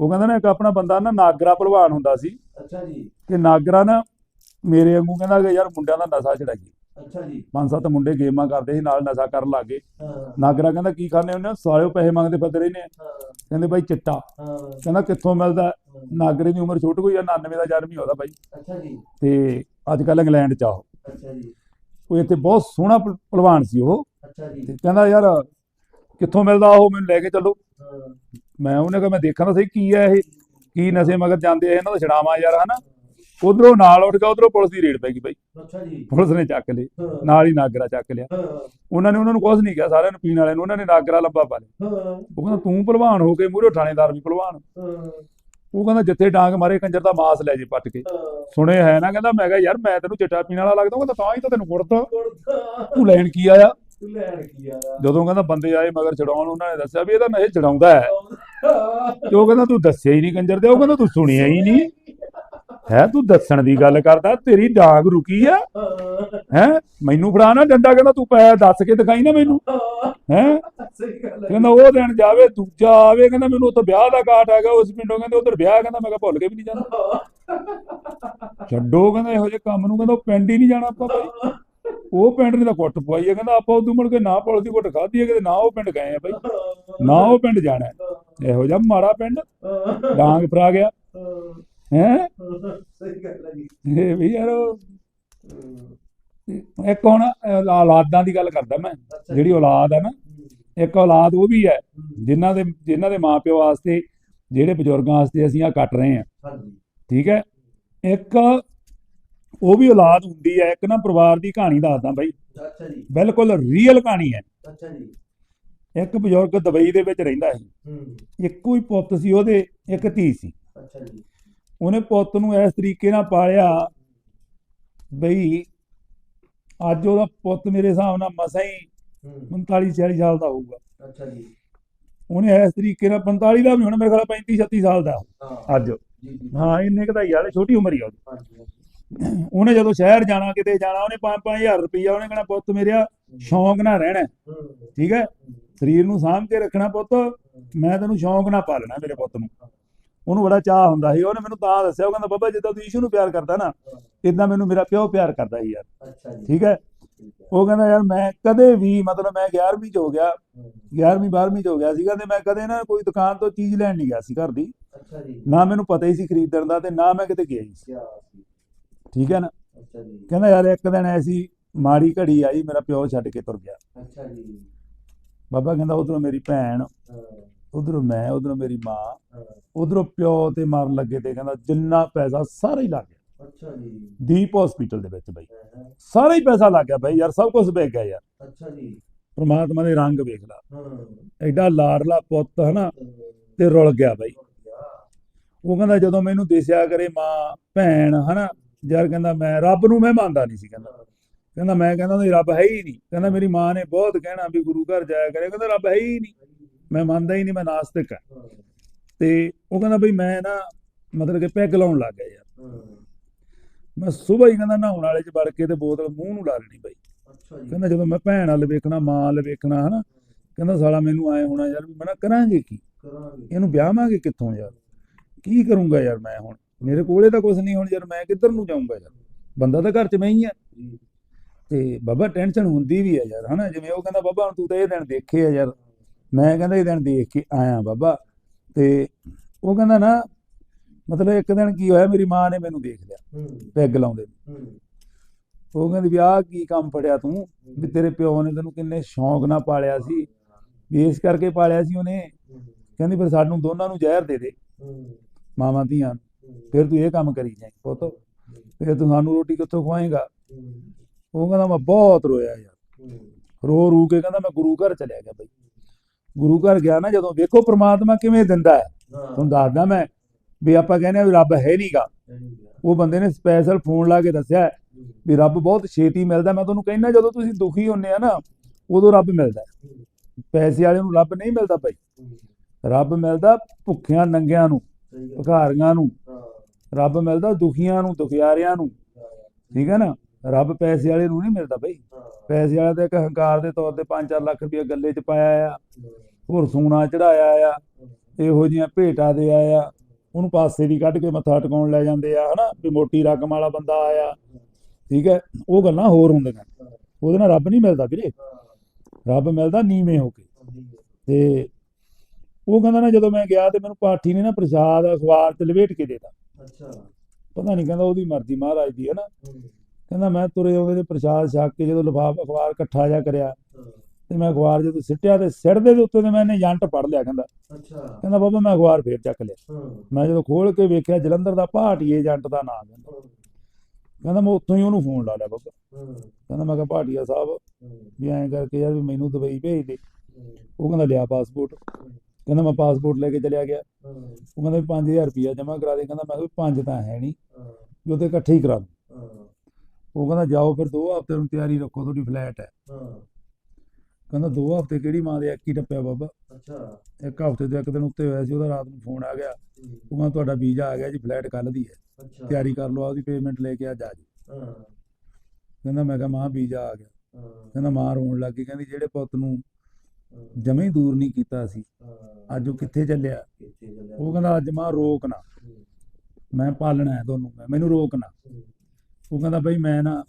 ਉਹ ਕਹਿੰਦਾ ਨਾ ਇੱਕ ਆਪਣਾ ਬੰਦਾ ਨਾ ਨਾਗਰਾ ਪਹਿਲਵਾਨ ਹੁੰਦਾ ਸੀ। ਅੱਛਾ ਜੀ। ਕਿ ਨਾਗਰਾ ਨਾ ਮੇਰੇ ਵਾਂਗੂ ਕਹਿੰਦਾ ਕਿ ਯਾਰ ਮੁੰਡਿਆਂ ਦਾ ਨਸ਼ਾ ਛਡਾਈਏ ਅੱਛਾ ਜੀ। ਪੰਜ ਸੱਤ ਮੁੰਡੇ ਗੇਮਾਂ ਕਰਦੇ ਸੀ ਨਾਲ ਨਸ਼ਾ ਕਰਨ ਲੱਗੇ। ਨਾਗਰਾ ਕਹਿੰਦਾ ਕੀ ਖਾਣੇ ਉਹਨੇ ਸਾਲਿਓ ਪੈਸੇ ਮੰਗਦੇ ਫਿਰਦੇ ਰਹਿੰਦੇ ਆ। ਹਾਂ। ਕਹਿੰਦੇ ਬਾਈ ਚਿੱਟਾ। ਹਾਂ। ਕਹਿੰਦਾ ਕਿੱਥੋਂ ਮਿਲਦਾ? ਨਾਗਰੇ ਦੀ ਉਮਰ ਛੋਟੀ ਕੋਈ ਆ 99 ਦਾ ਜਨਮ ਹੀ ਉਹਦਾ ਬਾਈ ਅੱਛਾ ਜੀ। ਤੇ ਅੱਜ ਕੱਲ ਇੰਗਲੈਂਡ ਚ ਆ ਉਹ। ਅੱਛਾ ਜੀ। ਉਹ ਇੱਥੇ ਬਹੁਤ ਸੋਹਣਾ ਪਹਿਲਵਾਨ ਸੀ ਉਹ। ਅੱਛਾ ਜੀ। ਕਹਿੰਦਾ ਯਾਰ ਕਿੱਥੋਂ ਮਿਲਦਾ ਉਹ? ਮੈਨੂੰ ਲੈ ਕੇ ਚੱਲੋ। ਮੈਂ ਉਹਨੇ ਕਿਹਾ ਮੈਂ ਦੇਖਾਂ ਤਾਂ ਸਹੀ ਕੀ ਹੈ ਇਹ ਕੀ ਨਸ਼ੇ ਮਗਰ ਜਾਂਦੇ ਆ ਇਹਨਾਂ ਦਾ ਛਡਾਵਾਂ ਯਾਰ ਹਨਾ? ਉਧਰੋਂ ਨਾਲ ਉੱਠ ਗਿਆ ਉਧਰੋਂ ਪੁਲਿਸ ਦੀ ਰੇਡ ਪੈ ਗਈ ਬਾਈ। ਅੱਛਾ ਜੀ। ਪੁਲਿਸ ਨੇ ਚੱਕ ਲਏ ਨਾਲ ਹੀ ਨਾਗਰਾ ਚੱਕ ਲਿਆ। ਉਹਨਾਂ ਨੇ ਉਹਨਾਂ ਨੂੰ ਕੁਝ ਨਹੀਂ ਕਿਹਾ ਸਾਰਿਆਂ ਨੂੰ ਪੀਣ ਵਾਲਿਆਂ ਨੂੰ ਉਹਨਾਂ ਨੇ ਨਾਗਰਾ ਲੰਬਾ ਪਾ ਲਿਆ। ਉਹ ਕਹਿੰਦਾ ਤੂੰ ਭਲਵਾਨ ਹੋ ਕੇ ਮੂਹਰੇ ਥਾਣੇਦਾਰ ਵੀ ਭਲਵਾਨ। ਉਹ ਕਹਿੰਦਾ ਜਿੱਥੇ ਡਾਂਗ ਮਾਰੇ ਕੰਜਰ ਦਾ ਮਾਸ ਲੈ ਜੇ ਪੱਟ ਕੇ। ਸੁਣੇ ਹੈ ਨਾ? ਕਹਿੰਦਾ ਮੈਂ ਕਿਹਾ ਯਾਰ ਮੈਂ ਤੈਨੂੰ ਚਿੱਟਾ ਪੀਣ ਵਾਲਾ ਲੱਗਦਾ ਕਹਿੰਦਾ ਤਾਂ ਹੀ ਤਾਂ ਤੈਨੂੰ ਕੁੜਦਾ ਤੂੰ ਲੈਣ ਕੀ ਆਇਆ? ਤੂੰ ਲੈਣ ਕੀ ਆ ਜਦੋਂ ਕਹਿੰਦਾ ਬੰਦੇ ਆਏ ਮਗਰ ਛਡਾਉਣ ਉਹਨਾਂ ਨੇ ਦੱਸਿਆ ਵੀ ਇਹਦਾ ਨਸ਼ੇ ਛਡਾਉਂਦਾ ਹੈ। ਤੇ ਉਹ ਕਹਿੰਦਾ ਤੂੰ ਦੱਸਿਆ ਹੀ ਨਹੀਂ ਕੰਜਰ ਦੇ ਉਹ ਕਹਿੰਦਾ ਤੂੰ ਸੁਣਿਆ ਹੀ ਨਹੀਂ। ਹੈ ਤੂੰ ਦੱਸਣ ਦੀ ਗੱਲ ਕਰਦਾ ਤੇਰੀ ਡਾਂਗ ਰੁਕੀ ਆ। ਹੈ। ਮੈਨੂੰ ਫੜਾ ਨਾ ਡੰਡਾ ਕਹਿੰਦਾ ਤੂੰ ਪੈ ਦੱਸ ਕੇ ਦਿਖਾਈ ਨਾ ਮੈਨੂੰ। ਹੈ। ਸਹੀ ਗੱਲ ਹੈ। ਕਹਿੰਦਾ ਉਹ ਦਿਨ ਜਾਵੇ ਦੂਜਾ ਆਵੇ। ਕਹਿੰਦਾ ਮੈਨੂੰ ਉੱਥੇ ਵਿਆਹ ਦਾ ਕਾਟ ਹੈਗਾ ਉਸ ਪਿੰਡੋਂ। ਕਹਿੰਦੇ ਉਧਰ ਵਿਆਹ ਕਹਿੰਦਾ ਮੈਂ ਕਿਹਾ ਭੁੱਲ ਕੇ ਵੀ ਨਹੀਂ ਜਾਣਾ। ਛੱਡੋ ਕਹਿੰਦਾ ਇਹੋ ਜਿਹੇ ਕੰਮ ਨੂੰ ਕਹਿੰਦਾ ਪਿੰਡ ਹੀ ਨਹੀਂ ਜਾਣਾ ਆਪਾਂ ਬਾਈ ਉਹ ਪਿੰਡ ਨੇ ਤਾਂ ਕੁੱਟ ਪਵਾਈ ਹੈ ਕਹਿੰਦਾ ਆਪਾਂ ਉਦੋਂ ਮੁੜ ਕੇ ਨਾ ਪੁਲਿਸ ਦੀ ਕੁੱਟ ਖਾਧੀ ਹੈ ਕਿਤੇ ਨਾ ਉਹ ਪਿੰਡ ਗਏ ਆ ਬਾਈ ਨਾ ਉਹ ਪਿੰਡ ਜਾਣਾ। ਇਹੋ ਜਿਹਾ ਮਾੜਾ ਪਿੰਡ। ਡਾਂਗ ਫਰਾ ਗਿਆ। ਹੈ? ਸਹੀ ਗੱਲ ਹੈ ਜੀ ਇਹ ਵੀ ਯਾਰ ਇੱਕ ਹੁਣ ਔਲਾਦਾਂ ਦੀ ਗੱਲ ਕਰਦਾ ਮੈਂ। ਜਿਹੜੀ ਔਲਾਦ ਹੈ ਨਾ ਇੱਕ ਔਲਾਦ ਉਹ ਵੀ ਹੈ ਜਿਨ੍ਹਾਂ ਦੇ ਜਿਨ੍ਹਾਂ ਦੇ ਮਾਪਿਓ ਵਾਸਤੇ ਜਿਹੜੇ ਬਜ਼ੁਰਗਾਂ ਵਾਸਤੇ ਅਸੀਂ ਆ ਕੱਟ ਰਹੇ ਹਾਂ। ਹਾਂਜੀ। ਠੀਕ ਹੈ? ਇੱਕ ਉਹ ਵੀ ਔਲਾਦ ਹੁੰਦੀ ਹੈ ਇੱਕ ਨਾ ਪਰਿਵਾਰ ਦੀ ਕਹਾਣੀ ਦੱਸਦਾ ਬਾਈ। ਅੱਛਾ ਜੀ। ਬਿਲਕੁਲ ਰੀਅਲ ਕਹਾਣੀ ਹੈ। ਅੱਛਾ ਜੀ। ਇੱਕ ਬਜ਼ੁਰਗ ਦੁਬਈ ਦੇ ਵਿੱਚ ਰਹਿੰਦਾ ਸੀ। ਇੱਕੋ ਹੀ ਪੁੱਤ ਸੀ ਉਹਦੇ ਇੱਕ ਧੀ ਸੀ। ਅੱਛਾ ਜੀ। ਉਹਨੇ ਪੁੱਤ ਨੂੰ ਇਸ ਤਰੀਕੇ ਨਾਲ ਪਾਲਿਆ ਬਈ ਅੱਜ ਉਹਦਾ ਪੁੱਤ ਮੇਰੇ ਹਿਸਾਬ ਨਾਲ ਮਸਾਂ ਹੀ ਹੂੰ। 45 46 ਸਾਲ ਦਾ ਹੋਊਗਾ। ਅੱਛਾ ਜੀ। ਉਹਨੇ ਇਸ ਤਰੀਕੇ ਨਾਲ 45 ਦਾ ਵੀ ਹੁਣ ਮੇਰੇ ਖਿਆਲ 35 36 ਸਾਲ ਦਾ। ਅੱਜ। ਹਾਂ ਇੰਨੇ ਕੁ ਦਾ ਹੀ ਆ ਛੋਟੀ ਉਮਰ ਹੀ ਆ ਉਹਨੇ ਜਦੋਂ ਸ਼ਹਿਰ ਜਾਣਾ ਕਿਤੇ ਜਾਣਾ ਉਹਨੇ 5-5000 ਰੁਪਈਆ ਉਹਨੇ ਕਹਿਣਾ ਪੁੱਤ ਮੇਰਿਆ ਸ਼ੌਂਕ ਨਾਲ ਰਹਿਣਾ। ਠੀਕ ਹੈ। ਸਰੀਰ ਨੂੰ ਸਾਂਭ ਕੇ ਰੱਖਣਾ ਪੁੱਤ। ਮੈਂ ਤੈਨੂੰ ਸ਼ੌਂਕ ਨਾਲ ਪਾਲਣਾ ਮੇਰੇ ਪੁੱਤ ਨੂੰ। ਉਹਨੂੰ ਬੜਾ ਚਾਹ ਹੁੰਦਾ ਸੀ। ਉਹਨੇ ਮੈਨੂੰ ਤਾਂ ਦੱਸਿਆ। ਉਹ ਕਹਿੰਦਾ ਬਾਬਾ ਜਿੱਦਾਂ ਤੂੰ ਈਸ਼ੂ ਨੂੰ ਪਿਆਰ ਕਰਦਾ ਨਾ ਇਦਾਂ ਮੈਨੂੰ ਮੇਰਾ ਪਿਓ ਪਿਆਰ ਕਰਦਾ ਸੀ ਯਾਰ। ਠੀਕ ਹੈ? ਉਹ ਕਹਿੰਦਾ ਯਾਰ ਮੈਂ ਕਦੇ ਵੀ ਮਤਲਬ ਮੈਂ 11ਵੀਂ ਚ ਹੋ ਗਿਆ 11ਵੀਂ 12ਵੀਂ ਚ ਹੋ ਗਿਆ ਸੀਗਾ ਤੇ ਮੈਂ ਕਦੇ ਨਾ ਕੋਈ ਦੁਕਾਨ ਤੋਂ ਚੀਜ਼ ਲੈਣ ਨਹੀਂ ਗਿਆ ਸੀ ਘਰ ਦੀ। ਅੱਛਾ ਜੀ। ਨਾ ਮੈਨੂੰ ਪਤਾ ਹੀ ਸੀ ਖਰੀਦਣ ਦਾ ਤੇ ਨਾ ਮੈਂ ਕਿਤੇ ਗਿਆ ਹੀ ਸੀ। ਠੀਕ ਹੈ ਨਾ? ਅੱਛਾ ਜੀ। ਕਹਿੰਦਾ ਯਾਰ ਇੱਕ ਦਿਨ ਐਸੀ ਮਾੜੀ ਘੜੀ ਆਈ ਮੇਰਾ ਪਿਓ ਛੱਡ ਕੇ ਤੁਰ ਗਿਆ। ਅੱਛਾ ਜੀ। ਬਾਬਾ ਕਹਿੰਦਾ ਉਧਰੋਂ ਮੇਰੀ ਭੈਣ ਉਧਰੋਂ ਮੈਂ ਉਧਰੋਂ ਮੇਰੀ ਮਾਂ ਉਧਰੋਂ ਪਿਓ ਤੇ ਮਾਰਨ ਲੱਗੇ ਤੇ ਕਹਿੰਦਾ ਜਿੰਨਾ ਪੈਸਾ ਸਾਰਾ ਹੀ ਲੱਗ ਗਿਆ। ਅੱਛਾ ਜੀ। ਦੀਪ ਹਸਪੀਟਲ ਦੇ ਵਿੱਚ ਬਈ। ਸਾਰਾ ਹੀ ਪੈਸਾ ਲੱਗ ਗਿਆ ਬਈ ਯਾਰ ਸਭ ਕੁਝ ਵੇਚ ਗਿਆ ਯਾਰ। ਅੱਛਾ ਜੀ। ਪ੍ਰਮਾਤਮਾ ਦੇ ਰੰਗ ਵੇਖ ਲਾ ਐਡਾ ਲਾਡਲਾ ਪੁੱਤ ਹਨਾ? ਤੇ ਰੁਲ ਗਿਆ ਬਈ? ਉਹ ਕਹਿੰਦਾ ਜਦੋਂ ਮੈਨੂੰ ਦਿਸਿਆ ਕਰੇ ਮਾਂ ਭੈਣ ਹਨਾ? ਯਾਰ ਕਹਿੰਦਾ ਮੈਂ ਰੱਬ ਨੂੰ ਮੈਂ ਮੰਨਦਾ ਨਹੀਂ ਸੀ ਕਹਿੰਦਾ। ਕਹਿੰਦਾ ਮੈਂ ਕਹਿੰਦਾ ਨਹੀਂ ਰੱਬ ਹੈ ਹੀ ਨਹੀਂ। ਕਹਿੰਦਾ ਮੇਰੀ ਮਾਂ ਨੇ ਬਹੁਤ ਕਹਿਣਾ ਵੀ ਗੁਰੂ ਘਰ ਜਾਇਆ ਕਰੇ। ਕਹਿੰਦਾ ਰੱਬ ਹੈ ਹੀ ਨਹੀਂ। ਮੈਂ ਮੰਨਦਾ ਹੀ ਨਹੀਂ ਮੈਂ ਨਾਸਤਿਕ ਹਾਂ। ਹਾਂ, ਤੇ ਉਹ ਕਹਿੰਦਾ ਬਈ ਮੈਂ ਨਾ ਮਤਲਬ ਕਿ ਪੈਗ ਲਾਉਣ ਲੱਗ ਗਿਆ ਯਾਰ। ਮੈਂ ਸਵੇਰ ਹੀ ਕਹਿੰਦਾ ਨਹਾਉਣ ਵਾਲੇ ਚ ਵੜ ਕੇ ਤੇ ਬੋਤਲ ਮੂੰਹ ਨੂੰ ਲਾ ਲੈਣੀ ਬਈ। ਕਹਿੰਦਾ ਜਦੋਂ ਮੈਂ ਭੈਣ ਵੱਲ ਵੇਖਣਾ ਮਾਂ ਵੱਲ ਵੇਖਣਾ ਹਨਾ। ਕਹਿੰਦਾ ਸਾਲਾ ਮੈਨੂੰ ਆਏ ਹੋਣਾ ਯਾਰ ਵੀ ਮੈਂ ਨਾ ਕਰਾਂਗੇ ਕੀ? ਕਰਾਂਗੇ। ਇਹਨੂੰ ਵਿਆਹਾਂਗੇ ਕਿੱਥੋਂ ਯਾਰ? ਕੀ ਕਰੂੰਗਾ ਯਾਰ ਮੈਂ ਹੁਣ? ਮੇਰੇ ਕੋਲੇ ਤਾਂ ਕੁਝ ਨਹੀਂ ਹੁਣ ਯਾਰ ਮੈਂ ਕਿੱਧਰ ਨੂੰ ਜਾਊਂਗਾ ਯਾਰ? ਬੰਦਾ ਤਾਂ ਘਰ 'ਚ ਮੈਂ ਹੀ ਆ। ਤੇ ਬਾਬਾ ਟੈਨਸ਼ਨ ਹੁੰਦੀ ਵੀ ਹੈ ਯਾਰ ਹਨਾ? ਜਿਵੇਂ ਉਹ ਕਹਿੰਦਾ ਬਾਬਾ ਹੁਣ ਤੂੰ ਤਾਂ ਇਹ ਦਿਨ ਦੇਖੇ ਆ ਯਾਰ। ਮੈਂ ਕਹਿੰਦਾ ਇਹ ਦਿਨ ਦੇਖ ਕੇ ਆਇਆ ਬਾਬਾ। ਤੇ ਉਹ ਕਹਿੰਦਾ ਨਾ ਮਤਲਬ ਇੱਕ ਦਿਨ ਕੀ ਹੋਇਆ ਮੇਰੀ ਮਾਂ ਨੇ ਮੈਨੂੰ ਦੇਖ ਲਿਆ ਪੈਗ ਲਾਉਂਦੇ ਉਹ ਕਹਿੰਦੀ ਵੀ ਆਹ ਕੀ ਕੰਮ ਫੜਿਆ ਤੂੰ? ਵੀ ਤੇਰੇ ਪਿਓ ਨੇ ਤੈਨੂੰ ਕਿੰਨੇ ਸ਼ੌਂਕ ਨਾਲ ਪਾਲਿਆ ਸੀ। ਵੀ ਇਸ ਕਰਕੇ ਪਾਲਿਆ ਸੀ ਉਹਨੇ। ਕਹਿੰਦੀ ਫਿਰ ਸਾਨੂੰ ਦੋਨਾਂ ਨੂੰ ਜ਼ਹਿਰ ਦੇ ਦੇ ਮਾਵਾਂ ਧੀਆਂ ਫਿਰ ਤੂੰ ਇਹ ਕੰਮ ਕਰੀ ਜਾਈਂ ਪੁੱਤ। ਫਿਰ ਤੂੰ ਸਾਨੂੰ ਰੋਟੀ ਕਿੱਥੋਂ ਖਵਾਏਗਾ? ਉਹ ਕਹਿੰਦਾ ਮੈਂ ਬਹੁਤ ਰੋਇਆ ਯਾਰ। ਰੋ ਰੂ ਕੇ ਕਹਿੰਦਾ ਮੈਂ ਗੁਰੂ ਘਰ ਚਲਿਆ ਗਿਆ ਬਈ। ਗੁਰੂ ਘਰ ਗਿਆ ਨਾ ਜਦੋਂ ਵੇਖੋ ਪ੍ਰਮਾਤਮਾ ਕਿਵੇਂ ਦਿੰਦਾ ਹੈ। ਤੁਹਾਨੂੰ ਦੱਸਦਾ ਮੈਂ ਵੀ ਆਪਾਂ ਕਹਿੰਦੇ ਆ ਵੀ ਰੱਬ ਹੈ ਨਹੀਂਗਾ। ਉਹ ਬੰਦੇ ਨੇ ਸਪੈਸ਼ਲ ਫੋਨ ਲਾ ਕੇ ਦੱਸਿਆ ਵੀ ਰੱਬ ਬਹੁਤ ਛੇਤੀ ਮਿਲਦਾ। ਮੈਂ ਤੁਹਾਨੂੰ ਕਹਿੰਦਾ ਜਦੋਂ ਤੁਸੀਂ ਦੁਖੀ ਹੁੰਨੇ ਆ ਨਾ ਉਦੋਂ ਰੱਬ ਮਿਲਦਾ ਪੈਸੇ ਵਾਲੇ ਨੂੰ ਰੱਬ ਨਹੀਂ ਮਿਲਦਾ ਭਾਈ ਰੱਬ ਮਿਲਦਾ ਭੁੱਖਿਆਂ ਨੰਗਿਆਂ ਨੂੰ ਭਿਖਾਰੀਆਂ ਨੂੰ। ਰੱਬ ਮਿਲਦਾ ਦੁਖੀਆਂ ਨੂੰ ਦੁਖਿਆਰਿਆਂ ਨੂੰ। ਠੀਕ ਹੈ ਨਾ? ਰੱਬ ਪੈਸੇ ਵਾਲੇ ਨੂੰ ਨਹੀਂ ਮਿਲਦਾ ਬਈ। ਪੈਸੇ ਵਾਲਾ ਤਾਂ ਇੱਕ ਹੰਕਾਰ ਦੇ ਤੌਰ ਤੇ 5-4 ਲੱਖ ਰੁਪਏ ਗੱਲੇ 'ਚ ਪਾਇਆ ਆ ਹੋਰ ਸੋਨਾ ਚੜਾਇਆ ਆ ਇਹੋ ਜੀਆਂ ਭੇਟਾ ਦੇ ਆਇਆ ਉਹਨੂੰ ਪਾਸੇ ਦੀ ਕੱਢ ਕੇ ਮੱਥਾ ਟਿਕਾਉਣ ਲੈ ਜਾਂਦੇ ਆ ਹਨਾ ਵੀ ਮੋਟੀ ਰਕਮ ਵਾਲਾ ਬੰਦਾ ਆਇਆ ਠੀਕ ਹੈ ਉਹ ਗੱਲਾਂ ਹੋਰ ਹੁੰਦੀਆਂ। ਉਹਦੇ ਨਾਲ ਰੱਬ ਨਹੀਂ ਮਿਲਦਾ ਵੀਰੇ। ਰੱਬ ਮਿਲਦਾ ਨੀਵੇਂ ਹੋ ਕੇ। ਤੇ ਉਹ ਕਹਿੰਦਾ ਨਾ ਜਦੋਂ ਮੈਂ ਗਿਆ ਤੇ ਮੈਨੂੰ ਪਾਠੀ ਨੇ ਨਾ ਪ੍ਰਸ਼ਾਦ ਅਖਬਾਰ ਤੇ ਲਪੇਟ ਕੇ ਦੇਤਾ। ਅੱਛਾ। ਪਤਾ ਨਹੀਂ ਕਹਿੰਦਾ ਉਹਦੀ ਮਰਜ਼ੀ ਮਹਾਰਾਜ ਦੀ ਹੈ ਨਾ। ਕਹਿੰਦਾ ਮੈਂ ਤੁਰੇ ਆਉਂਦੇ ਤੇ ਪ੍ਰਸ਼ਾਦ ਛਕ ਕੇ ਜਦੋਂ ਲਿਫਾਫਾ ਅਖਬਾਰ ਇਕੱਠਾ ਜਾ ਕਰਿਆ ਤੇ ਮੈਂ ਅਖਬਾਰ ਜਦੋਂ ਸਿੱਟਿਆ ਤੇ ਸਿੱਟਦੇ ਦੇ ਉੱਤੇ ਤੇ ਮੈਨੇ ਏਜੰਟ ਪੜ ਲਿਆ ਕਹਿੰਦਾ। ਅੱਛਾ। ਕਹਿੰਦਾ ਬਾਬਾ ਮੈਂ ਅਖਬਾਰ ਫੇਰ ਚੱਕ ਲਿਆ। ਮੈਂ ਜਦੋਂ ਖੋਲ ਕੇ ਵੇਖਿਆ ਜਲੰਧਰ ਦਾ ਭਾਟੀਏ ਏਜੰਟ ਦਾ ਨਾਮ ਕਹਿੰਦਾ। ਕਹਿੰਦਾ ਮੈਂ ਉੱਥੋਂ ਹੀ ਉਹਨੂੰ ਫੋਨ ਲਾ ਲਿਆ ਬਾਬਾ। ਕਹਿੰਦਾ ਮੈਂ ਕਿਹਾ ਭਾਟੀਆ ਸਾਹਿਬ ਵੀ ਐਂ ਕਰਕੇ ਯਾਰ ਵੀ ਮੈਨੂੰ ਦੁਬਈ ਭੇਜ ਦੇ। ਉਹ ਕਹਿੰਦਾ ਲਿਆ ਪਾਸਪੋਰਟ। ਕਹਿੰਦਾ ਮੈਂ ਪਾਸਪੋਰਟ ਲੈ ਕੇ ਚਲਿਆ ਗਿਆ। ਉਹ ਕਹਿੰਦਾ ਵੀ 5000 ਰੁਪਇਆ ਜਮ੍ਹਾਂ ਕਰਾ ਦੇ। ਕਹਿੰਦਾ ਮੈਂ ਕਿਹਾ ਪੰਜ ਤਾਂ ਹੈ ਨਹੀਂ। ਵੀ ਉਹਦੇ ਇਕੱਠੇ ਹੀ ਕਰਾ ਦੂੰ। ਉਹ ਕਹਿੰਦਾ ਜਾਓ ਫਿਰ ਦੋ ਹਫ਼ਤੇ ਨੂੰ ਤਿਆਰੀ ਰੱਖੋ ਤੁਹਾਡੀ ਫਲੈਟ ਹੈ। ਹਾਂ, ਕਹਿੰਦਾ ਦੋ ਹਫ਼ਤੇ ਕਿਹੜੀ ਮਾਂ ਦੇ ਇੱਕ ਹੀ ਟੱਪਿਆ ਬਾਬਾ? ਅੱਛਾ। ਇੱਕ ਹਫ਼ਤੇ ਤੋਂ ਇੱਕ ਦਿਨ ਉੱਤੇ ਹੋਇਆ ਸੀ ਉਹਦਾ ਰਾਤ ਨੂੰ ਫੋਨ ਆ ਗਿਆ। ਉਹ ਕਹਿੰਦਾ ਤੁਹਾਡਾ ਵੀਜ਼ਾ ਆ ਗਿਆ ਜੀ ਫਲੈਟ ਕੱਲ ਦੀ ਹੈ। ਅੱਛਾ। ਤਿਆਰੀ ਕਰ ਲਓ ਆਪਦੀ ਪੇਮੈਂਟ ਲੈ ਕੇ ਆ ਜਾ ਜੀ ਹਾਂ, ਕਹਿੰਦਾ ਮੈਂ ਕਿਹਾ ਮਾਂ ਵੀਜ਼ਾ ਆ ਗਿਆ। ਕਹਿੰਦਾ ਮਾਂ ਰੋਣ ਲੱਗ ਗਈ ਕਹਿੰਦੀ ਜਿਹੜੇ ਪੁੱਤ ਨੂੰ ਜਮੇ ਦੂਰ ਨਹੀਂ ਕੀਤਾ ਸੀ ਅੱਜ ਉਹ ਕਿੱਥੇ ਚੱਲਿਆ? ਕਿੱਥੇ ਚੱਲਿਆ? ਉਹ ਕਹਿੰਦਾ ਅੱਜ ਮਾਂ ਰੋਕ ਨਾ। ਹੂੰ, ਮੈਂ ਪਾਲਣਾ ਹੈ ਤੁਹਾਨੂੰ ਮੈਂ- ਮੈਨੂੰ ਰੋਕ ਨਾ। ਹੂੰ, ਉਹ ਕਹਿੰਦਾ ਬਈ ਮੈਂ ਨਾ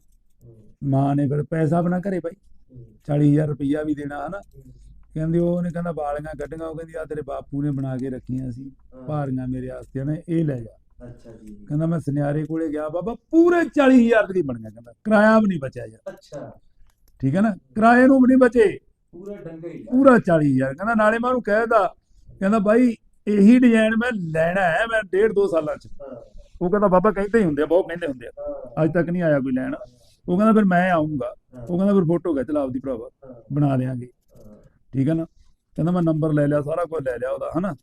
ਮਾਂ ਨੇ ਫਿਰ ਪੈਸਾ ਬਣਾ ਘਰੇ ਬਾਈ ਹੂੰ, 40000 ਰੁਪਈਆ ਵੀ ਦੇਣਾ ਹਨਾ? ਕਹਿੰਦੀ ਉਹਨੇ ਕਹਿੰਦਾ ਵਾਲੀਆਂ ਕੱਢੀਆਂ ਉਹ ਕਹਿੰਦੀ ਆ ਤੇਰੇ ਬਾਪੂ ਨੇ ਬਣਾ ਕੇ ਰੱਖੀਆਂ ਸੀ ਭਾਰੀਆਂ ਮੇਰੇ ਵਾਸਤੇ ਨੇ ਇਹ ਲੈ ਜਾ। ਅੱਛਾ ਜੀ। ਕਹਿੰਦਾ ਮੈਂ ਸੁਨਿਆਰੇ ਕੋਲੇ ਗਿਆ ਬਾਬਾ ਪੂਰੇ 40000 ਦੀ ਬਣੀਆਂ ਕਹਿੰਦਾ। ਕਿਰਾਇਆ ਵੀ ਨਹੀਂ ਬਚਿਆ ਯਾਰ। ਅੱਛਾ। ਠੀਕ ਹੈ ਨਾ? ਕਿਰਾਏ ਨੂੰ ਵੀ ਨਹੀਂ ਬਚੇ। ਪੂਰਾ ਡੰਗਾ ਹੀ। ਪੂਰਾ 40000 ਕਹਿੰਦਾ ਨਾਲੇ ਮੈਂ ਉਹਨੂੰ ਕਹਿਦਾ ਕਹਿੰਦਾ ਬਾਈ ਇਹੀ ਡਿਜ਼ਾਈਨ ਮੈਂ ਲੈਣਾ ਹੈ ਮੈਂ ਡੇਢ ਦੋ ਸਾਲਾਂ ਚ। ਉਹ ਕਹਿੰਦਾ ਬਾਬਾ ਕਹਿੰਦੇ ਹੀ ਹੁੰਦੇ ਆ ਬਹੁਤ ਕਹਿੰਦੇ ਹੁੰਦੇ ਆ। ਅੱਜ ਤੱਕ ਨਹੀਂ ਆਇਆ ਕੋਈ ਲੈਣ। ਉਹ ਕਹਿੰਦਾ ਫਿਰ ਮੈਂ ਆਉਂਗਾ ਉਹ ਕਹਿੰਦਾ ਫਿਰ ਫੋਟੋ ਖਿੱਚ ਲਾ ਆਪਦੀ ਭਰਾਵਾ ਬਣਾ ਦੇਾਂਗੇ ਠੀਕ ਹੈ ਨਾ? ਕਹਿੰਦਾ ਮੈਂ ਨੰਬਰ ਲੈ ਲਿਆ ਸਾਰਾ ਕੁਝ ਲੈ ਲਿਆ ਉਹਦਾ ਹਨਾ?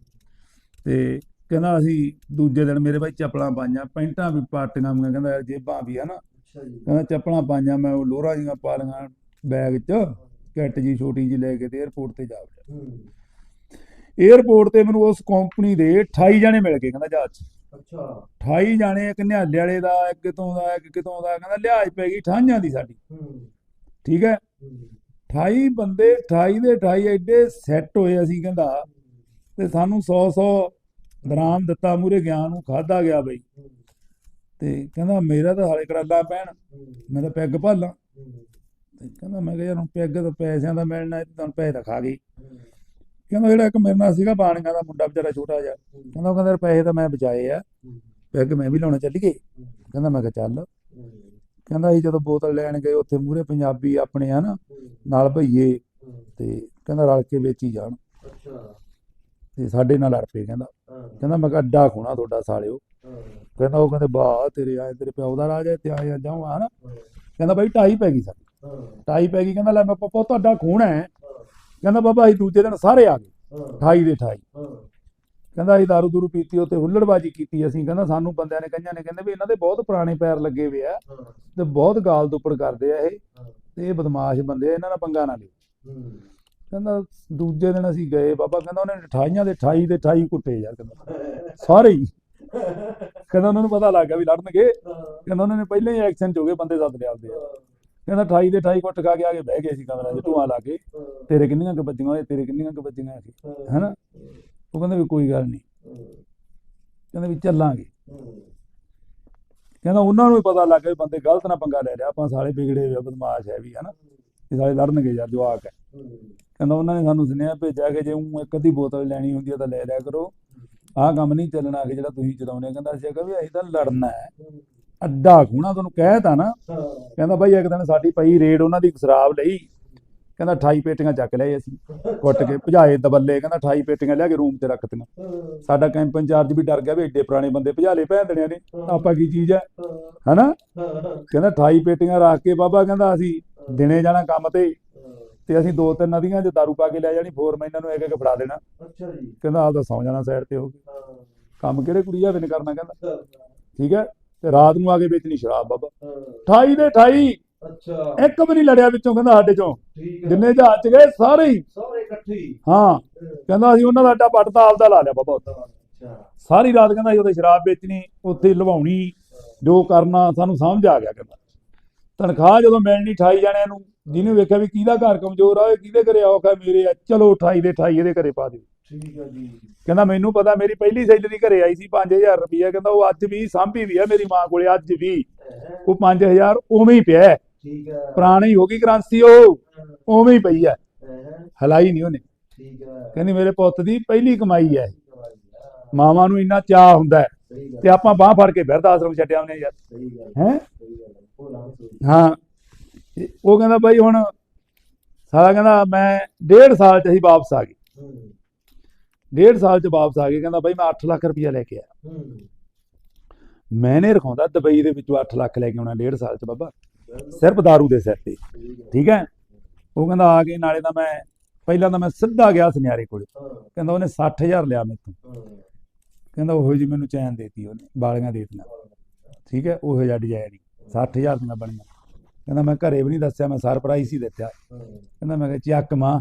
ਤੇ ਕਹਿੰਦਾ ਅਸੀਂ ਦੂਜੇ ਦਿਨ ਮੇਰੇ ਭਾਈ ਚੱਪਲਾਂ ਪਾਈਆਂ ਪੈਂਟਾਂ ਵੀ ਪਾਟੀਆਂ ਮੈਂ ਕਹਿੰਦਾ ਜੇਬਾਂ ਵੀ ਹਨਾ? ਕਹਿੰਦਾ ਚੱਪਲਾਂ ਪਾਈਆਂ ਮੈਂ ਉਹ ਲੋਹਰਾ ਜੀਆਂ ਪਾ ਲੀਆਂ ਬੈਗ 'ਚ ਕਿੱਟ ਜੀ ਛੋਟੀ ਜੀ ਲੈ ਕੇ ਤੇ 에어ਪੋਰਟ ਤੇ ਜਾ ਵੜਿਆ। 에어ਪੋਰਟ ਤੇ ਮੈਨੂੰ ਉਸ ਕੰਪਨੀ ਦੇ 28 ਜਣੇ ਮਿਲ ਗਏ ਕਹਿੰਦਾ ਜਹਾਜ਼ ਅੱਛਾ। 28 ਜਾਣੇ ਇੱਕ ਨਿਹਾਲੇ ਵਾਲੇ ਦਾ ਇੱਕ ਕਿਤੋਂ ਦਾ ਇੱਕ ਕਿਤੋਂ ਦਾ ਕਹਿੰਦਾ ਲਿਹਾਜ਼ ਪੈ ਗਈ ਠਾਈਆਂ ਦੀ ਸਾਡੀ। ਠੀਕ ਹੈ? ਹੂੰ, 28 ਬੰਦੇ 28 ਦੇ 28 ਐਡੇ ਸੈੱਟ ਹੋਏ ਅਸੀਂ ਕਹਿੰਦਾ। ਤੇ ਸਾਨੂੰ 100 100 ਦਰਾਮ ਦਿੱਤਾ ਮੂਰੇ ਗਿਆਨ ਨੂੰ ਖਾਦਾ ਗਿਆ ਬਈ। ਤੇ ਕਹਿੰਦਾ ਮੇਰਾ ਤਾਂ ਹਾਲੇ ਕਰਾਲਾ ਪੈਣ ਮੈਂ ਤਾਂ ਪੈਗ ਭਾਲਾਂ। ਤੇ ਕਹਿੰਦਾ ਮੈਂ ਕਿਹਾ ਯਾਰ ਹੁਣ ਪੈਗ ਤਾਂ ਪੈਸਿਆਂ ਦਾ ਮਿਲਣਾ ਤੁਹਾਨੂੰ ਪੈਸੇ ਤਾਂ ਖਾ ਗਈ ਕਹਿੰਦਾ ਜਿਹੜਾ ਇੱਕ ਮੇਰੇ ਨਾਲ ਸੀਗਾ ਬਾਣੀਆਂ ਦਾ ਮੁੰਡਾ ਵਿਚਾਰਾ ਛੋਟਾ ਜਿਹਾ ਕਹਿੰਦਾ ਉਹ ਕਹਿੰਦਾ ਪੈਸੇ ਤਾਂ ਮੈਂ ਬਚਾਏ ਆ। ਪੈਗ ਮੈਂ ਵੀ ਲਾਉਣਾ ਚੱਲੀਏ ਹੂੰ, ਕਹਿੰਦਾ ਮੈਂ ਕਿਹਾ ਚੱਲ। ਕਹਿੰਦਾ ਅਸੀਂ ਜਦੋਂ ਬੋਤਲ ਲੈਣ ਗਏ ਉੱਥੇ ਮੂਰੇ ਪੰਜਾਬੀ ਆਪਣੇ ਆ ਨਾ ਨਾਲ ਭਈਏ ਤੇ ਕਹਿੰਦਾ ਰਲ ਕੇ ਵੇਚੀ ਜਾਣ। ਅੱਛਾ। ਤੇ ਸਾਡੇ ਨਾਲ ਲੜ ਪਏ ਕਹਿੰਦਾ। ਕਹਿੰਦਾ ਮੈਂ ਕਿਹਾ ਅੱਡਾ ਖੋਣਾ ਤੁਹਾਡਾ ਸਾਲਿਓ। ਕਹਿੰਦਾ ਉਹ ਕਹਿੰਦੇ ਬਾਹ ਤੇਰੇ ਆਏ ਤੇਰੇ ਪਿਓ ਦਾ ਰਾਜ ਹੈ ਤੇ ਆਇਆ ਜਾਉਂ ਹਨਾ। ਹਾਂ, ਕਹਿੰਦਾ ਬਾਈ ਟਾਈ ਪੈ ਗਈ ਸਾਡੀ। ਟਾਈ ਪੈ ਗਈ ਕਹਿੰਦਾ ਲੈ ਮੈਂ ਪਪਾ ਤੁਹਾਡਾ ਹੈ ਹਾਂ, ਕਹਿੰਦਾ ਬਾਬਾ ਅਸੀਂ ਦੂਜੇ ਦਿਨ ਸਾਰੇ ਆ ਗਏ ਹਾਂ, 28 ਦੇ 28 ਹਾਂ, ਕਹਿੰਦਾ ਅਸੀਂ ਦਾਰੂ ਦੂਰੂ ਪੀਤੀ ਉੱਤੇ ਹੁੱਲੜਬਾਜੀ ਕੀਤੀ ਅਸੀਂ। ਕਹਿੰਦਾ ਸਾਨੂੰ ਬੰਦਿਆਂ ਨੇ ਕਈਆਂ ਨੇ ਕਹਿੰਦੇ ਵੀ ਇਹਨਾਂ ਦੇ ਬਹੁਤ ਪੁਰਾਣੇ ਪੈਰ ਲੱਗੇ ਹੋਏ ਆ ਤੇ ਬਹੁਤ ਗਾਲ ਦੁੱਪੜ ਕਰਦੇ ਆ ਇਹ। ਤੇ ਇਹ ਬਦਮਾਸ਼ ਬੰਦੇ ਆ ਇਹਨਾਂ ਨਾਲ ਪੰਗਾ ਨਾ ਲਿਓ। ਕਹਿੰਦਾ ਦੂਜੇ ਦਿਨ ਅਸੀਂ ਗਏ ਬਾਬਾ ਕਹਿੰਦਾ ਉਹਨੇ 28 ਦੇ 28 ਦੇ 28 ਕੁੱਟੇ ਯਾਰ ਕਹਿੰਦਾ। ਸਾਰੇ ਹੀ। ਕਹਿੰਦਾ ਉਹਨਾਂ ਨੂੰ ਪਤਾ ਲੱਗ ਗਿਆ ਵੀ ਲੜਨਗੇ। ਕਹਿੰਦਾ ਉਹਨਾਂ ਨੇ ਪਹਿਲਾਂ ਹੀ ਐਕਸ਼ਨ ਚ ਹੋ ਗਏ ਬੰਦੇ ਸੱਦ ਲਿਆ ਆਪਦੇ ਕਹਿੰਦਾ 28 ਦੇ 28 ਕੁੱਟ ਖਾ ਕੇ ਆ ਕੇ ਬਹਿ ਗਏ ਸੀ ਕਮਰੇ 'ਚ ਧੂਆਂ ਲਾ ਕੇ। ਤੇਰੇ ਕਿੰਨੀਆਂ ਕੁ ਓਏ ਤੇਰੇ ਕਿੰਨੀਆਂ ਕੁ ਵੱਜੀਆਂ ਸੀ ਹੈਨਾ? ਉਹ ਕਹਿੰਦਾ ਵੀ ਕੋਈ ਗੱਲ ਨਹੀਂ। ਕਹਿੰਦਾ ਵੀ ਚੱਲਾਂਗੇ। ਕਹਿੰਦਾ ਉਹਨਾਂ ਨੂੰ ਵੀ ਪਤਾ ਲੱਗ ਗਿਆ ਬੰਦੇ ਗਲਤ ਨਾ ਪੰਗਾ ਲੈ ਰਿਹਾ। ਆਪਾਂ ਸਾਰੇ ਵਿਗੜੇ ਹੋਏ ਬਦਮਾਸ਼ ਹੈ ਵੀ ਹਨਾ? ਇਹ ਸਾਰੇ ਲੜਨਗੇ ਯਾਰ ਜਵਾਕ ਹੈ। ਕਹਿੰਦਾ ਉਹਨਾਂ ਨੇ ਸਾਨੂੰ ਸੁਨੇਹਾ ਭੇਜਿਆ ਕਿ ਜੇ ਉਹ ਇੱਕ ਅੱਧੀ ਬੋਤਲ ਲੈਣੀ ਹੁੰਦੀ ਹੈ ਤਾਂ ਲੈ ਲਿਆ ਕਰੋ। ਆਹ ਕੰਮ ਨਹੀਂ ਚੱਲਣਾ ਕਿ ਜਿਹੜਾ ਤੁਸੀਂ ਚਲਾਉਂਦੇ। ਕਹਿੰਦਾ ਅਸੀਂ ਕਿਹਾ ਵੀ ਅਸੀਂ ਤਾਂ ਲੜਨਾ ਹੂੰ, ਅੱਡਾ ਖੂਣਾ ਤੁਹਾਨੂੰ ਕਹਿਤਾ ਨਾ। ਕਹਿੰਦਾ ਬਾਈ ਇੱਕ ਦਿਨ ਸਾਡੀ ਪਈ ਰੇਡ ਉਹਨਾਂ ਦੀ ਸ਼ਰਾਬ ਲਈ। ਕਹਿੰਦਾ 28 ਪੇਟੀਆਂ ਚੱਕ ਲਏ ਅਸੀਂ ਕੁੱਟ ਕੇ ਭਜਾਏ ਦਬੱਲੇ ਕਹਿੰਦਾ 28 ਪੇਟੀਆਂ ਲਿਆ ਕੇ ਰੂਮ 'ਚ ਰੱਖਤੀਆਂ ਸਾਡਾ ਕੈਂਪ ਇੰਚਾਰਜ ਵੀ ਡਰ ਗਿਆ ਵੀ ਏਡੇ ਪੁਰਾਣੇ ਬੰਦੇ ਭਜਾਲੇ ਭੈਣ ਦੇਣਿਆਂ ਨੇ ਆਪਾਂ ਕੀ ਚੀਜ਼ ਹੈ? ਹਨਾ? ਕਹਿੰਦਾ 28 ਪੇਟੀਆਂ ਰੱਖ ਕੇ ਬਾਬਾ ਕਹਿੰਦਾ ਅਸੀਂ ਦਿਨੇ ਜਾਣਾ ਕੰਮ ਤੇ। ਤੇ ਅਸੀਂ ਦੋ ਤਿੰਨ ਨਦੀਆਂ 'ਚ ਦਾਰੂ ਪਾ ਕੇ ਲੈ ਜਾਣੀ ਫੋਰ ਇਹਨਾਂ ਨੂੰ ਇੱਕ ਇੱਕ ਫੜਾ ਦੇਣਾ। ਅੱਛਾ ਜੀ। ਕਹਿੰਦਾ ਆਪ ਤਾਂ ਸੌ ਜਾਣਾ ਸਾਈਡ ਤੇ ਹੋ ਕੇ। ਹਾਂ, ਕੰਮ ਕਿਹੜੇ ਕੁੜੀ ਆਵੇ ਨੇ ਕਰਨਾ ਕਹਿੰਦਾ। ਠੀਕ ਹੈ? ਤੇ ਰਾਤ ਨੂੰ ਆ ਕੇ ਵੇਚਣੀ ਸ਼ਰਾਬ ਬਾਬਾ। ਹਾਂ, 28 ਦੇ 28 ਅੱਛਾ। ਇੱਕ ਵੀ ਨਹੀਂ ਲੜਿਆ ਵਿੱਚੋਂ ਕਹਿੰਦਾ ਸਾਡੇ ਚੋਂ। ਜਿੰਨੇ ਜਹਾਜ਼ 'ਚ ਗਏ ਸਾਰੇ ਹੀ। ਸਾਰੇ ਇਕੱਠੇ ਹੀ। ਕਹਿੰਦਾ ਅਸੀਂ ਉਹਨਾਂ ਦਾ ਅੱਡਾ ਪੱਟਦਾ ਆਪਦਾ ਲਾ ਲਿਆ ਬਾਬਾ ਉੱਥੇ। ਅੱਛਾ। ਸਾਰੀ ਰਾਤ ਕਹਿੰਦਾ ਅਸੀਂ ਉਹਦੇ ਸ਼ਰਾਬ ਵੇਚਣੀ ਉੱਥੇ ਲਵਾਉਣੀ ਜੋ ਕਰਨਾ ਸਾਨੂੰ ਸਮਝ ਆ ਗਿਆ ਕਹਿੰਦਾ। ਤਨਖਾਹ ਜਦੋਂ ਮਿਲਣੀ 28 ਜਣਿਆਂ ਨੂੰ ਜਿਹਨੇ ਵੇਖਿਆ ਵੀ ਕਿਹਦਾ ਘਰ ਕਮਜ਼ੋਰ ਆ ਕਿਹਦੇ ਘਰੇ ਔਖਾ ਮੇਰੇ ਆ ਚਲੋ 28 ਦੇ 28 ਇਹਦੇ ਘਰੇ ਪਾ ਦਿਓ। ਠੀਕ ਹੈ ਜੀ। ਕਹਿੰਦਾ ਮੈਨੂੰ ਪਤਾ ਮੇਰੀ ਪਹਿਲੀ ਸੈਲਰੀ ਘਰੇ ਆਈ ਸੀ 5000 ਰੁਪਏ ਕਹਿੰਦਾ ਉਹ ਅੱਜ ਵੀ ਸਾਂਭੀ ਵੀ ਆ ਮੇਰੀ ਮਾਂ ਕੋਲੇ ਅੱਜ ਵੀ। ਉਹ 5000 ਉਵੇਂ ਹੀ ਪਿਆ ਹੈ। ਠੀਕ ਹੈ ਪੁਰਾਣੀ ਹੋ ਗਈ ਕਰੰਸੀ ਉਹ ਉਵੇਂ ਹੀ ਪਈ ਹੈ ਹੈਂ, ਹਲਾਈ ਨਹੀਂ ਉਹਨੇ। ਠੀਕ ਹੈ ਕਹਿੰਦੀ ਮੇਰੇ ਪੁੱਤ ਦੀ ਪਹਿਲੀ ਕਮਾਈ ਹੈ। ਮਾਵਾਂ ਨੂੰ ਇੰਨਾ ਚਾਹ ਹੁੰਦਾ ਹੈ ਸਹੀ ਗੱਲ। ਤੇ ਆਪਾਂ ਬਾਹ ਫੜ ਕੇ ਬਿਰਧ ਆਸ਼ਰਮ ਛੱਡਿਆ ਉਹਨੇ ਯਾਰ। ਸਹੀ ਗੱਲ ਹੈ? ਸਹੀ ਗੱਲ ਭੋਲਾ ਸੋਈ ਹਾਂ। ਤੇ ਉਹ ਕਹਿੰਦਾ ਬਾਈ ਹੁਣ ਸਾਲਾ ਕਹਿੰਦਾ ਮੈਂ ਡੇਢ ਸਾਲ ਚ ਹੀ ਵਾਪਸ ਆ ਹੂੰ। ਡੇਢ ਸਾਲ ਚ ਵਾਪਸ ਆ ਗਈ ਕਹਿੰਦਾ ਬਾਈ ਮੈਂ 8 ਲੱਖ ਰੁਪਇਆ ਲੈ ਕੇ ਆਇਆ। ਮੈਨੇ ਰਖਾਉਂਦਾ ਦੁਬਈ ਦੇ ਵਿੱਚੋਂ 8 ਲੱਖ ਲੈ ਕੇ ਆਉਣਾ ਡੇਢ ਸਾਲ ਚ ਬਾਬਾ। ਸਿਰਫ दारू ਦੇ ਸਿਰ ਤੇ। ਠੀਕ ਹੈ? ਉਹ ਕਹਿੰਦਾ ਆ ਕੇ ਨਾਲੇ ਤਾਂ ਮੈਂ ਪਹਿਲਾਂ ਤਾਂ ਮੈਂ ਸਿੱਧਾ ਗਿਆ ਸੁਨਿਆਰੇ ਕੋਲੇ। ਕਹਿੰਦਾ ਉਹਨੇ 60000 ਲਿਆ ਹਾਂ। ਕਹਿੰਦਾ ਉਹੋ ਜੀ ਮੈਨੂੰ ਚੈਨ ਦੇਤੀ ਉਹਨੇ ਬਾਲੀਆਂ ਦਿੱਤੀਆਂ। ਠੀਕ ਹੈ? ਉਹੋ ਜਿਹਾ ਡਿਜ਼ਾਈਨ ਹੀ 60000 ਦੀਆਂ ਬਣੀਆਂ। ਕਹਿੰਦਾ ਮੈਂ ਘਰੇ ਵੀ ਨਹੀਂ ਦੱਸਿਆ ਮੈਂ ਸਰਪ੍ਰਾਈਜ਼ ਹੀ ਦਿੱਤਾ। ਕਹਿੰਦਾ ਮੈਂ ਕਿਹਾ ਚੱਕ ਮਾਂ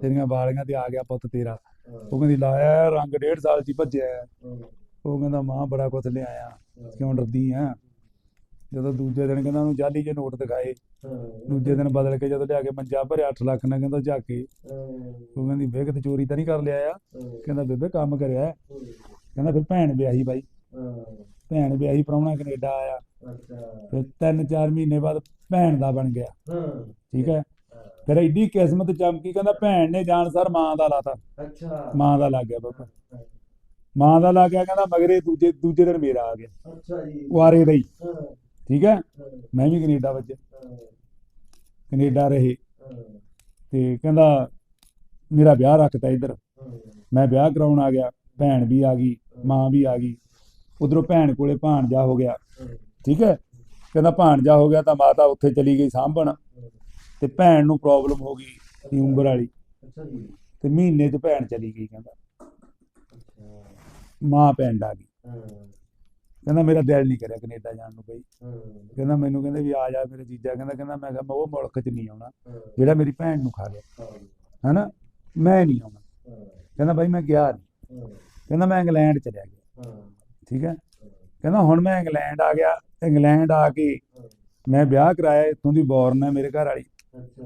ਤੇਰੀਆਂ ਬਾਲੀਆਂ ਤੇ ਆ ਗਿਆ ਪੁੱਤ ਤੇਰਾ। ਉਹ ਕਹਿੰਦੀ ਲਾਇਆ ਰੰਗ ਡੇਢ ਸਾਲ ਹੀ ਭੱਜਿਆ ਉਹ ਕਹਿੰਦਾ ਮਾਂ ਬੜਾ ਕੁਝ ਲਿਆਇਆ ਕਿਉਂ ਡਰਦੀ ਆ ਜਦੋਂ ਦੂਜੇ ਦਿਨ ਕਹਿੰਦਾ ਉਹਨੂੰ ਜਾਲੀ ਜੇ ਨੋਟ ਦਿਖਾਏ। ਦੂਜੇ ਦਿਨ ਬਦਲ ਕੇ ਜਦੋਂ ਲਿਆ ਕੇ ਮੰਜਾ ਭਰਿਆ 8 ਲੱਖ ਨਾਲ ਕਹਿੰਦਾ ਝਾਕੇ ਉਹ ਕਹਿੰਦੀ ਤੇ ਚੋਰੀ ਤਾਂ ਨਹੀਂ ਕਰ ਲਿਆ ਆ? ਕਹਿੰਦਾ ਬੇਬੇ ਕੰਮ ਕਰਿਆ। ਕਹਿੰਦਾ ਫਿਰ ਭੈਣ ਵਿਆਹੀ ਬਾਈ। ਭੈਣ ਵਿਆਹੀ ਪ੍ਰਾਹੁਣਾ ਕੈਨੇਡਾ ਆਇਆ। ਅੱਛਾ। ਫਿਰ ਤਿੰਨ ਚਾਰ ਮਹੀਨੇ ਬਾਅਦ ਭੈਣ ਦਾ ਬਣ ਗਿਆ। ਹਾਂ। ਠੀਕ ਹੈ? ਫਿਰ ਐਡੀ ਕਿਸਮਤ ਚਮਕੀ ਕਹਿੰਦਾ ਭੈਣ ਨੇ ਜਾਣ ਸਰ ਮਾਂ ਦਾ ਲਾਤਾ। ਅੱਛਾ। ਮਾਂ ਦਾ ਲੱਗ ਗਿਆ ਬਾਬਾ। ਮਾਂ ਦਾ ਲੱਗ ਗਿਆ ਕਹਿੰਦਾ ਮਗਰੇ ਦੂਜੇ ਦੂਜੇ ਦਿਨ ਮੇਰਾ ਆ ਗਿਆ। ਅੱਛਾ ਜੀ। ਕੁਆਰੇ ਦਾ ਹੀ। ਠੀਕ ਹੈ? ਮੈਂ ਵੀ ਕੈਨੇਡਾ ਵਿੱਚ ਹਾਂ। ਕੈਨੇਡਾ ਰਹੇ। ਤੇ ਕਹਿੰਦਾ ਮੇਰਾ ਵਿਆਹ ਰੱਖਤਾ ਇੱਧਰ। ਮੈਂ ਵਿਆਹ ਕਰਾਉਣ ਆ ਗਿਆ। ਭੈਣ ਵੀ ਆ ਗਈ ਮਾਂ ਵੀ ਆ ਗਈ। ਉਧਰੋਂ ਭੈਣ ਕੋਲੇ ਭਾਣਜਾ ਹੋ ਗਿਆ। ਠੀਕ ਹੈ? ਕਹਿੰਦਾ ਭਾਣਜਾ ਹੋ ਗਿਆ ਤਾਂ ਮਾਤਾ ਉੱਥੇ ਚਲੀ ਗਈ ਸਾਂਭਣ। ਤੇ ਭੈਣ ਨੂੰ ਪ੍ਰੋਬਲਮ ਹੋ ਗਈ ਉਮਰ ਵਾਲੀ। ਅੱਛਾ ਜੀ। ਤੇ ਮਹੀਨੇ 'ਚ ਭੈਣ ਚਲੀ ਗਈ ਕਹਿੰਦਾ। ਮਾਂ ਪਿੰਡ ਆ ਗਈ। ਕਹਿੰਦਾ ਮੇਰਾ ਦਿਲ ਨਹੀਂ ਕਰਿਆ ਕੈਨੇਡਾ ਜਾਣ ਨੂੰ ਬਈ। ਕਹਿੰਦਾ ਮੈਨੂੰ ਕਹਿੰਦੇ ਵੀ ਆ ਜਾ ਮੇਰੇ ਜੀਜਾ। ਕਹਿੰਦਾ ਕਹਿੰਦਾ ਮੈਂ ਕਿਹਾ ਮੈਂ ਉਹ ਮੁਲਕ 'ਚ ਨਹੀਂ ਆਉਣਾ ਜਿਹੜਾ ਮੇਰੀ ਭੈਣ ਨੂੰ ਖਾ ਗਿਆ ਹਾਂ। ਹੈਨਾ? ਮੈਂ ਨਹੀਂ ਆਉਣਾ। ਕਹਿੰਦਾ ਬਾਈ ਮੈਂ ਗਿਆ ਨਹੀਂ ਕਹਿੰਦਾ ਮੈਂ ਇੰਗਲੈਂਡ ਚਲਿਆ ਗਿਆ। ਠੀਕ ਹੈ? ਕਹਿੰਦਾ ਹੁਣ ਮੈਂ ਇੰਗਲੈਂਡ ਆ ਗਿਆ। ਇੰਗਲੈਂਡ ਆ ਕੇ ਮੈਂ ਵਿਆਹ ਕਰਾਇਆ। ਇੱਥੋਂ ਦੀ ਬੌਰਨ ਹੈ ਮੇਰੇ ਘਰ ਵਾਲੀ।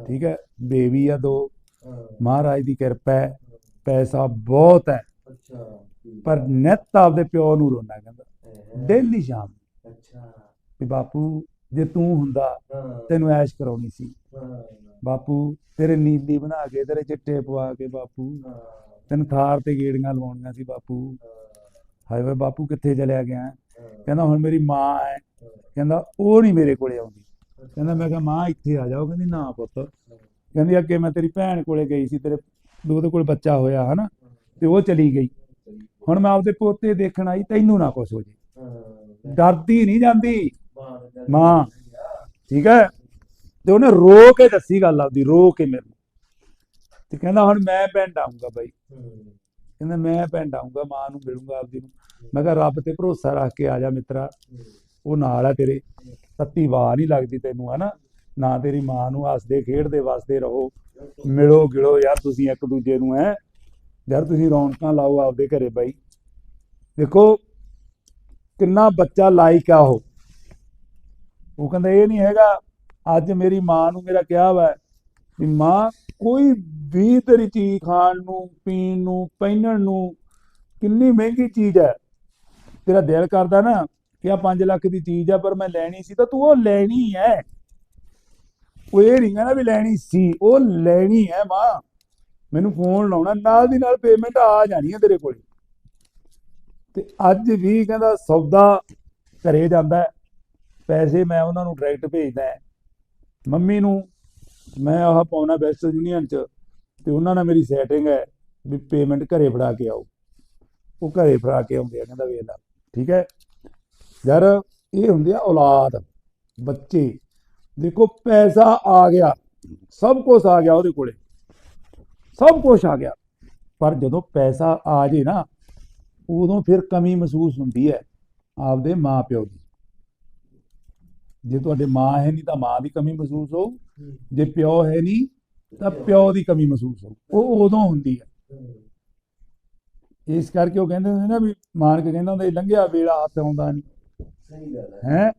ਠੀਕ ਹੈ ਬੇਬੀ ਆ ਦੋ ਮਹਾਰਾਜ ਦੀ ਕਿਰਪਾ ਹੈ ਪੈਸਾ ਬਹੁਤ ਹੈ। ਪਰ ਨਿੱਤ ਆਪਦੇ ਪਿਓ ਨੂੰ ਰੋਣਾ ਕਹਿੰਦਾ। ਡੇਲੀ ਸ਼ਾਮ ਅੱਛਾ। ਵੀ ਬਾਪੂ ਜੇ ਤੂੰ ਹੁੰਦਾ ਤੈਨੂੰ ਐਸ਼ ਕਰਾਉਣੀ ਸੀ। ਬਾਪੂ ਤੇਰੇ ਨੀਲੀ ਬਣਾ ਕੇ ਤੇਰੇ ਚਿੱਟੇ ਪਵਾ ਕੇ ਬਾਪੂ ਤੈਨੂੰ ਥਾਰ ਤੇ ਗੇੜੀਆਂ ਲਵਾਉਣੀਆਂ ਸੀ ਬਾਪੂ। ਹਾਏ ਵੇ ਬਾਪੂ ਕਿੱਥੇ ਚਲਿਆ ਗਿਆ? ਕਹਿੰਦਾ ਹੁਣ ਮੇਰੀ ਮਾਂ ਹੈ। ਕਹਿੰਦਾ ਉਹ ਨਹੀਂ ਮੇਰੇ ਕੋਲੇ ਆਉਂਦੀ। ਕਹਿੰਦਾ ਮੈਂ ਕਿਹਾ ਮਾਂ ਇੱਥੇ ਆ ਜਾਓ। ਕਹਿੰਦੀ ਨਾ ਪੁੱਤ। ਕਹਿੰਦੀ ਅੱਗੇ ਮੈਂ ਤੇਰੀ ਭੈਣ ਕੋਲੇ ਗਈ ਸੀ, ਤੇਰੇ ਉਹਦੇ ਕੋਲ ਬੱਚਾ ਹੋਇਆ ਹਨਾ, ਤੇ ਉਹ ਚਲੀ ਗਈ। ਹੁਣ ਮੈਂ ਆਪਦੇ ਪੋਤੇ ਦੇਖਣ ਆਈ, ਤੈਨੂੰ ਨਾ ਕੁਛ ਹੋ ਜੇ। ਡਰਦੀ ਨਹੀਂ ਜਾਂਦੀ। ਮਾਂ, ਠੀਕ ਹੈ? ਤੇ ਉਹਨੇ ਰੋ ਕੇ ਦੱਸੀ ਗੱਲ ਆਪਦੀ, ਰੋ ਕੇ ਮੇਰੇ ਤੇ ਕਹਿੰਦਾ ਹੁਣ ਮੈਂ ਪਿੰਡ ਆਉਂਗਾ ਬਾਈ। ਕਹਿੰਦਾ ਮੈਂ ਪਿੰਡ ਆਉਂਗਾ ਮਾਂ ਨੂੰ ਮਿਲੂੰਗਾ ਆਪਦੀ ਨੂੰ। ਮੈਂ ਕਿਹਾ ਰੱਬ ਤੇ ਭਰੋਸਾ ਰੱਖ ਕੇ ਆ ਜਾ ਮਿੱਤਰਾ। ਉਹ ਨਾਲ ਆ ਤੇਰੇ। ਤੱਤੀ ਵਾਹ ਨਹੀਂ ਲੱਗਦੀ ਤੈਨੂੰ, ਹਨਾ? ਨਾ ਤੇਰੀ ਮਾਂ ਨੂੰ ਹੱਸਦੇ, ਖੇਡਦੇ, ਵਸਦੇ ਰਹੋ। ਮਿਲੋ, ਗਿਲੋ ਯਾਰ ਤੁਸੀਂ ਇੱਕ ਦੂਜੇ ਨੂੰ ਐ ਯਾਰ ਤੁਸੀਂ ਰੌਣਕਾਂ ਲਾਓ ਆਪਦੇ ਘਰੇ ਬਾਈ। ਦੇਖੋ, ਕਿੰਨਾ ਬੱਚਾ ਲਾਇਕ ਆ ਉਹ। ਉਹ ਕਹਿੰਦਾ, ਇਹ ਨਹੀਂ ਹੈਗਾ, ਅੱਜ ਮੇਰੀ ਮਾਂ ਨੂੰ ਮੇਰਾ ਕਿਹਾ ਵਾ ਵੀ ਮਾਂ, ਕੋਈ ਵੀ ਤੇਰੀ ਚੀਜ਼ ਖਾਣ ਨੂੰ, ਪੀਣ ਨੂੰ, ਪਹਿਨਣ ਨੂੰ, ਕਿੰਨੀ ਮਹਿੰਗੀ ਚੀਜ਼ ਹੈ। ਤੇਰਾ ਦਿਲ ਕਰਦਾ ਨਾ ਕਿ ਆ 5 ਲੱਖ ਦੀ ਚੀਜ਼ ਆ, ਪਰ ਮੈਂ ਲੈਣੀ ਸੀ, ਤਾਂ ਤੂੰ ਉਹ ਲੈਣੀ ਹੈ ਉਹ ਇਹ ਨਹੀਂ ਕਹਿੰਦਾ ਵੀ ਲੈਣੀ ਸੀ, ਉਹ ਲੈਣੀ ਹੈ ਮਾਂ। ਮੈਨੂੰ ਫੋਨ ਲਾਉਣਾ, ਨਾਲ ਦੀ ਨਾਲ ਪੇਮੈਂਟ ਆ ਜਾਣੀ ਹੈ ਤੇਰੇ ਕੋਲ। ਤੇ ਅੱਜ ਵੀ ਕਹਿੰਦਾ ਸੌਦਾ ਘਰੇ ਜਾਂਦਾ ਪੈਸੇ ਮੈਂ ਉਹਨਾਂ ਨੂੰ ਡਾਇਰੈਕਟ ਭੇਜਦਾ ਮੰਮੀ ਨੂੰ ਮੈਂ ਆਹ ਪਾਉਣਾ ਵੈਸਟ ਯੂਨੀਅਨ ਚ, ਤੇ ਉਹਨਾਂ ਨਾਲ ਮੇਰੀ ਸੈਟਿੰਗ ਹੈ ਵੀ ਪੇਮੈਂਟ ਘਰੇ ਫੜਾ ਕੇ ਆਓ। ਉਹ ਘਰੇ ਫੜਾ ਕੇ ਆਉਂਦੇ ਆ, ਕਹਿੰਦਾ ਵੇਖ ਲਾ, ਠੀਕ ਹੈ ਯਾਰ, ਇਹ ਹੁੰਦੀ ਆ ਔਲਾਦ। ਬੱਚੇ। ਦੇਖੋ, ਪੈਸਾ ਆ ਗਿਆ। ਸਭ ਕੁਝ ਆ ਗਿਆ ਉਹਦੇ ਕੋਲੇ। ਸਭ ਕੁਝ ਆ ਗਿਆ। ਪਰ ਜਦੋਂ ਪੈਸਾ ਆ ਜੇ ਨਾ, ਉਦੋਂ ਫਿਰ ਕਮੀ ਮਹਿਸੂਸ ਹੁੰਦੀ ਹੈ ਆਪਦੇ ਮਾਪਿਓ ਦੀ। ਜੇ ਤੁਹਾਡੇ ਮਾਂ ਹੈ ਨਹੀਂ ਤਾਂ ਮਾਂ ਦੀ ਕਮੀ ਮਹਿਸੂਸ ਹੋਊ। ਜੇ ਪਿਓ ਹੈ ਨਹੀਂ ਤਾਂ ਪਿਓ ਦੀ ਕਮੀ ਮਹਿਸੂਸ ਹੋਊ। ਉਹ ਉਦੋਂ ਹੁੰਦੀ ਹੈ। ਇਸ ਕਰਕੇ ਉਹ ਕਹਿੰਦੇ ਨੇ ਨਾ ਵੀ, ਮਾਨਕ ਕਹਿੰਦਾ ਹੁੰਦਾ ਇਹ ਲੰਘਿਆ ਵੇਲਾ, ਹੱਥ ਆਉਂਦਾ ਨਹੀਂ। ਸਹੀ ਗੱਲ ਹੈ।